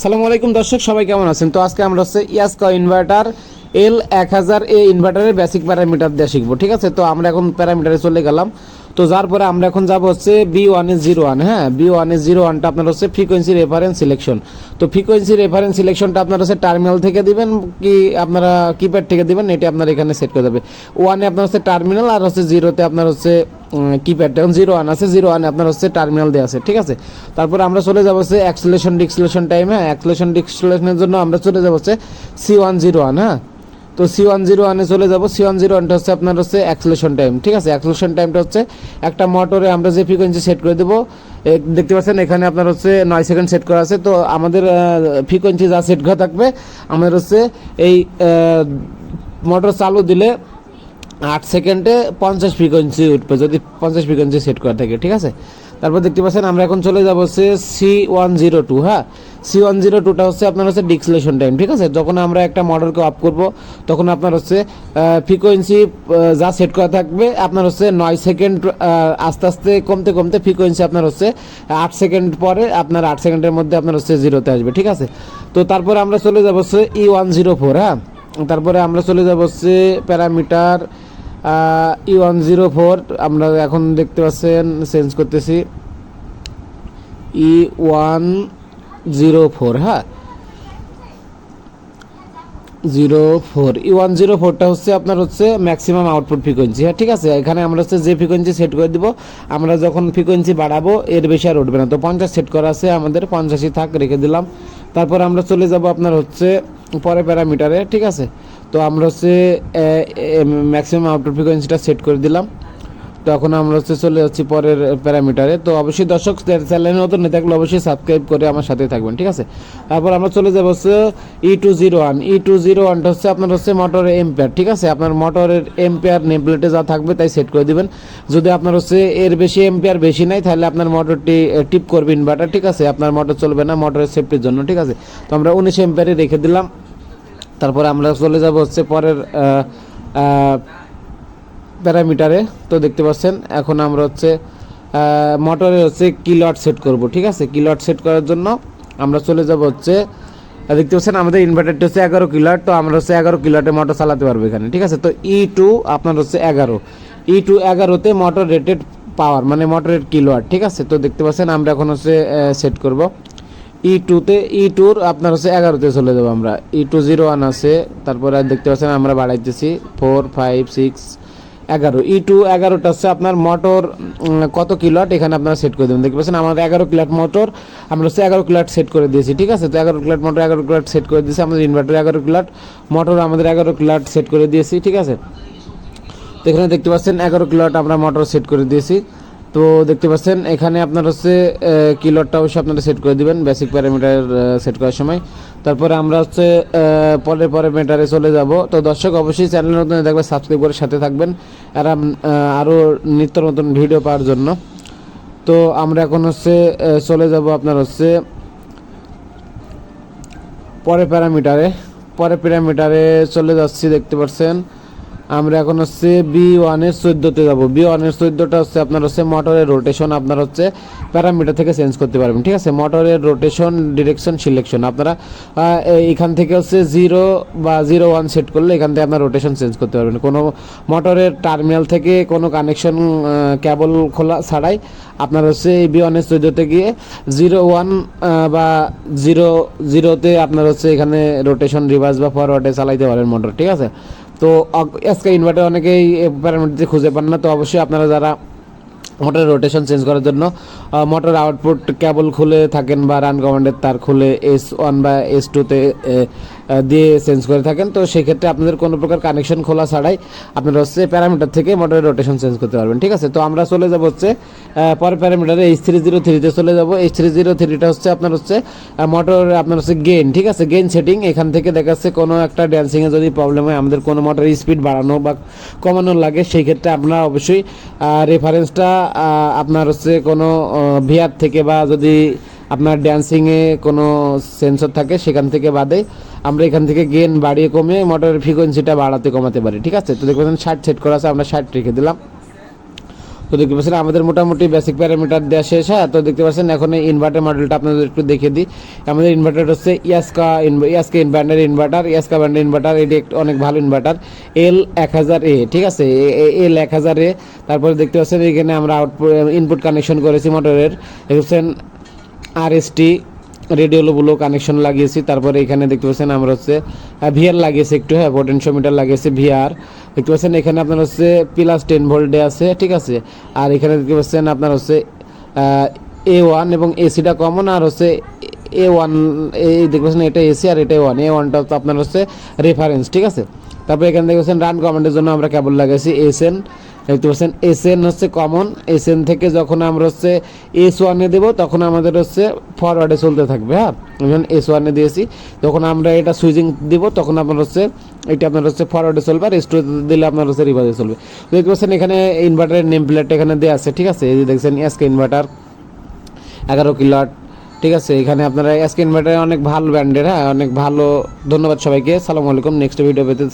সালামু আলাইকুম দর্শক, সবাই কেমন আছেন? তো আজকে আমরা হচ্ছে ইয়াসকা ইনভার্টার এল এক হাজার এ ইনভার্টারের বেসিক প্যারামিটার দিয়ে শিখব, ঠিক আছে? তো আমরা এখন প্যারামিটারে চলে গেলাম। তো যার পরে আমরা এখন যাব হচ্ছে বি ওয়ান জিরো ওয়ান হ্যাঁ? বি ওয়ান জিরো ওয়ানটা আপনার হচ্ছে ফ্রিকোয়েন্সি রেফারেন্স সিলেকশন তো ফ্রিকোয়েন্সি রেফারেন্স সিলেকশনটা আপনার হচ্ছে টার্মিনাল থেকে দিবেন কি আপনারা কিপ্যাড থেকে দিবেন, এটা আপনার এখানে সেট করে দেবে। ওয়ানে আপনার হচ্ছে টার্মিনাল আর হচ্ছে জিরোতে আপনার হচ্ছে কিপ্যাড এখন জিরো ওয়ান আছে জিরো ওয়ানে আপনার হচ্ছে টার্মিনাল দেওয়া আছে, ঠিক আছে? তারপর আমরা চলে যাব হচ্ছে অ্যাক্সিলেশন ডিক্সিলেশন টাইম হ্যাঁ? অ্যাক্সিলেশন ডিক্সিলেশনের জন্য আমরা চলে যাব হচ্ছে সি ওয়ান জিরো ওয়ান হ্যাঁ? তো সি ওয়ান জিরো ওয়ানে চলে যাব। সি ওয়ান জিরো ওয়ানটা হচ্ছে আপনার হচ্ছে অ্যাক্সিলেশন টাইম ঠিক আছে? অ্যাক্সিলেশন টাইমটা হচ্ছে একটা মোটরে আমরা যে ফ্রিকোয়েন্সি সেট করে দেবো দেখতে পাচ্ছেন এখানে আপনার হচ্ছে নয় সেকেন্ড সেট করা আছে। তো আমাদের ফ্রিকোয়েন্সি যা সেট করা থাকবে, আমাদের হচ্ছে এই মোটর চালু দিলে আট সেকেন্ডে পঞ্চাশ ফ্রিকোয়েন্সি উঠবে, যদি পঞ্চাশ ফ্রিকোয়েন্সি সেট করা থাকে, ঠিক আছে? তারপর দেখতে পাচ্ছেন আমরা এখন চলে যাব হচ্ছে সি ওয়ান জিরো টু হ্যাঁ? সি ওয়ান জিরো টুটা হচ্ছে আপনার হচ্ছে ডিক্সলেশন টাইম ঠিক আছে? যখন আমরা একটা মডেলকে অফ করব, তখন আপনার হচ্ছে ফ্রিকোয়েন্সি যা সেট করা থাকবে, আপনার হচ্ছে নয় সেকেন্ড আস্তে আস্তে কমতে কমতে ফ্রিকোয়েন্সি আপনার হচ্ছে আট সেকেন্ড পরে আপনার আট সেকেন্ডের মধ্যে আপনার হচ্ছে জিরোতে আসবে, ঠিক আছে? তো তারপরে আমরা চলে যাব হচ্ছে ই ওয়ান জিরো ফোর হ্যাঁ? তারপরে আমরা চলে যাব হচ্ছে parameter E one zero four আমরা এখন দেখতে পাচ্ছেন চেঞ্জ করতেছি। ই ওয়ান জিরো ফোর হ্যাঁ? Zero four E one zero ফোরটা হচ্ছে আপনার হচ্ছে ম্যাক্সিমাম আউটপুট ফ্রিকোয়েন্সি হ্যাঁ ঠিক আছে? এখানে আমরা হচ্ছে যে ফ্রিকোয়েন্সি সেট করে দিব, আমরা যখন ফ্রিকোয়েন্সি বাড়াবো, এর বেশি আর উঠবে না। তো পঞ্চাশ সেট করা আছে, আমাদের পঞ্চাশই থাক, রেখে দিলাম। তারপর আমরা চলে যাব আপনার হচ্ছে পরে প্যারামিটারে, ঠিক আছে? তো আমরা হচ্ছে ম্যাক্সিমাম আউটপুট ফ্রিকোয়েন্সিটা সেট করে দিলাম। তো এখন আমরা হচ্ছে চলে যাচ্ছি পরের প্যারামিটারে। তো অবশ্যই দর্শক, চ্যানেলে নতুন নিয়ে থাকলে অবশ্যই সাবস্ক্রাইব করে আমার সাথে থাকবেন, ঠিক আছে? তারপর আমরা চলে যাব হচ্ছে E two zero one E two zero ওয়ানটা হচ্ছে আপনার হচ্ছে মোটরের এম্পেয়ার ঠিক আছে? আপনার মোটরের এম্পেয়ার নেমপ্লেটে যা থাকবে তাই সেট করে দিবেন। যদি আপনার হচ্ছে এর বেশি এম্পেয়ার বেশি নাই, তাহলে আপনার মোটরটি টিপ করবে ইনভার্টার ঠিক আছে? আপনার মোটর চলবে না মোটরের সেফটির জন্য, ঠিক আছে? তো আমরা উনিশ এম্পেয়ারে রেখে দিলাম। তারপরে আমরা চলে যাব হচ্ছে পরের প্যারামিটারে। তো দেখতে পাচ্ছেন, এখন আমরা হচ্ছে মোটরে হচ্ছে কিলট সেট করব, ঠিক আছে? কিলট সেট করার জন্য আমরা চলে যাব হচ্ছে দেখতে পাচ্ছেন আমাদের ইনভার্টারটা হচ্ছে এগারো কিলোয়াট তো আমরা হচ্ছে এগারো কিলোয়াটে মোটর চালাতে পারব এখানে, ঠিক আছে? তো ই টু আপনার হচ্ছে এগারো। ই টু এগারোতে মোটর রেটেড পাওয়ার মানে মোটরের কিলোয়াট ঠিক আছে? তো দেখতে পাচ্ছেন আমরা এখন হচ্ছে সেট করব। ই টুতে ই টুর আপনার হচ্ছে এগারোতে চলে যাব আমরা। ই টু জিরো ওয়ান আছে, তারপরে দেখতে পাচ্ছেন আমরা বাড়াইতেছি ফোর ফাইভ সিক্স এগারো। ই টু এগারোটা হচ্ছে আপনার মোটর কত কিলোয়াট? এখানে আপনারা সেট করে দেবেন। দেখতে পাচ্ছেন, আমাদের এগারো কিলোয়াট মোটর, আমরা হচ্ছে এগারো কিলোয়াট সেট করে দিয়েছি, ঠিক আছে? তো এগারো কিলোয়াট মোটর, এগারো কিলোয়াট সেট করে দিয়েছি, আমাদের ইনভার্টার এগারো কিলোয়াট, মোটর আমাদের এগারো কিলোয়াট সেট করে দিয়েছি, ঠিক আছে? তো এখানে দেখতে পাচ্ছেন, এগারো কিলোয়াট আমরা মোটর সেট করে দিয়েছি। তো দেখতে পাচ্ছেন, এখানে আপনার হচ্ছে কিলোয়াটটা অবশ্যই আপনারা সেট করে দিবেন বেসিক প্যারামিটার সেট করার সময়। তারপরে আমরা হচ্ছে পরের প্যারামিটারে চলে যাব। তো দর্শক, অবশ্যই চ্যানেল নতুন দেখবেন সাবস্ক্রাইব করে সাথে থাকবেন আর আরও নিত্য নতুন ভিডিও পাওয়ার জন্য। তো আমরা এখন হচ্ছে চলে যাব আপনার হচ্ছে পরে প্যারামিটারে পরে প্যারামিটারে চলে যাচ্ছি, দেখতে পাচ্ছেন। আমরা এখন হচ্ছে বি ওয়ানের চোদ্দোতে যাব। বি ওয়ানের চোদ্দোটা হচ্ছে আপনার হচ্ছে মোটরের রোটেশন আপনার হচ্ছে প্যারামিটার থেকে চেঞ্জ করতে পারবেন, ঠিক আছে? মোটরের রোটেশন ডিরেকশন সিলেকশন আপনারা এখান থেকে হচ্ছে জিরো বা জিরো ওয়ান সেট করলে এখান থেকে আপনার রোটেশন চেঞ্জ করতে পারবেন। কোনো মোটরের টার্মিনাল থেকে কোনো কানেকশন কেবল খোলা ছাড়াই আপনার হচ্ছে এই বি ওয়ানের চোদ্দোতে গিয়ে জিরো ওয়ান বা জিরো জিরোতে আপনার হচ্ছে এখানে রোটেশন রিভার্স বা ফরওয়ার্ডে চালাইতে পারেন মোটর ঠিক আছে? তো আজকে ইনভার্টার অনেকেই প্যারামিটার খুঁজে পান না, তো অবশ্যই আপনারা যারা মোটরের রোটেশন চেঞ্জ করার জন্য মোটর আউটপুট কেবল খুলে থাকেন বা রান কমান্ডের তার খুলে এস ওয়ান বা এস টুতে দিয়ে চেঞ্জ করে থাকেন। তো সেক্ষেত্রে আপনাদের কোনো প্রকার কানেকশন খোলা ছাড়াই আপনারা হচ্ছে প্যারামিটার থেকে মোটরের রোটেশন চেঞ্জ করতে পারবেন। ঠিক আছে? তো আমরা চলে যাব হচ্ছে পরের প্যারামিটারে এইচ থ্রি জিরো থ্রিতে চলে যাব। এইচ থ্রি জিরো থ্রিটা হচ্ছে আপনার হচ্ছে মোটর আপনার হচ্ছে গেইন ঠিক আছে? গেইন সেটিং এখান থেকে দেখা যাচ্ছে কোনো একটা ড্যান্সিংয়ে যদি প্রবলেম হয়, আমাদের কোনো মোটর স্পিড বাড়ানো বা কমানো লাগে সেই ক্ষেত্রে আপনারা অবশ্যই রেফারেন্সটা আপনার হচ্ছে কোনো ভিআর থেকে বা যদি আপনার ড্যান্সিংয়ে কোনো সেন্সর থাকে, সেখান থেকে বাদে আমরা এখান থেকে গেন বাড়িয়ে কমিয়ে মোটরের ফ্রিকোয়েন্সিটা বাড়াতে, কমাতে পারি, ঠিক আছে? তো দেখবেন ষাট সেট করা আছে, আমরা ষাট রেখে দিলাম। তো দেখতে পাচ্ছেন আমাদের মোটামুটি বেসিক প্যারামিটার দেওয়া শেষ হ্যাঁ? তো দেখতে পাচ্ছেন এখন এই ইনভার্টার মডেলটা আপনাদের একটু দেখিয়ে দিই। আমাদের ইনভার্টার হচ্ছে ইয়াসকা ইয়াসকা ব্র্যান্ডের ইনভার্টার ইয়াসকা ব্র্যান্ডের ইনভার্টার এটি অনেক ভালো ইনভার্টার এল এক হাজার এ ঠিক আছে? এল এক হাজার এ তারপরে দেখতে পাচ্ছেন এখানে আমরা আউটপুট ইনপুট কানেকশন করেছি মোটরের দেখছেন আর এস টি রেডিওগুলো কানেকশন লাগিয়েছি, তারপরে এখানে দেখতে পাচ্ছেন আমরা হচ্ছে ভিআর লাগিয়েছি একটু হ্যাঁ পোটেনশিওমিটার লাগিয়েছি ভিআর দেখতে পাচ্ছেন এখানে আপনার হচ্ছে প্লাস টেন ভোল্টে আছে, ঠিক আছে? আর এখানে দেখতে পাচ্ছেন আপনার হচ্ছে এ ওয়ান এবং এসিটা কমন আর হচ্ছে এ ওয়ান এই দেখতে পাচ্ছেন এটা এসি আর এটা ওয়ান এ ওয়ানটা তো আপনার হচ্ছে রেফারেন্স ঠিক আছে? তারপরে এখানে দেখছেন রান কমান্ডের জন্য আমরা কেবল লাগাইছি এসএন দেখতে পাচ্ছেন এস এন হচ্ছে কমন এসএন থেকে যখন আমরা হচ্ছে এস ওয়ানে দেবো, তখন আমাদের হচ্ছে ফরওয়ার্ডে চলতে থাকবে হ্যাঁ? যখন এস ওয়ানে দিয়েছি, যখন আমরা এটা সুইচিং দেবো, তখন আপনার হচ্ছে, এটা আপনার হচ্ছে ফরওয়ার্ডে চলবে, আর স্টোরে দিলে আপনার হচ্ছে রিভার্সে চলবে। দেখতে পাচ্ছেন, এখানে ইনভার্টারের নেম প্লেট এখানে দেওয়া আছে, ঠিক আছে? এই যে দেখছেন এসকে ইনভার্টার এগারো কিলোয়াট ঠিক আছে? এখানে আপনারা এসকে ইনভার্টার অনেক ভালো ব্র্যান্ডের হ্যাঁ? অনেক ভালো, ধন্যবাদ সবাইকে, সালামু আলাইকুম নেক্সট ভিডিও পেতে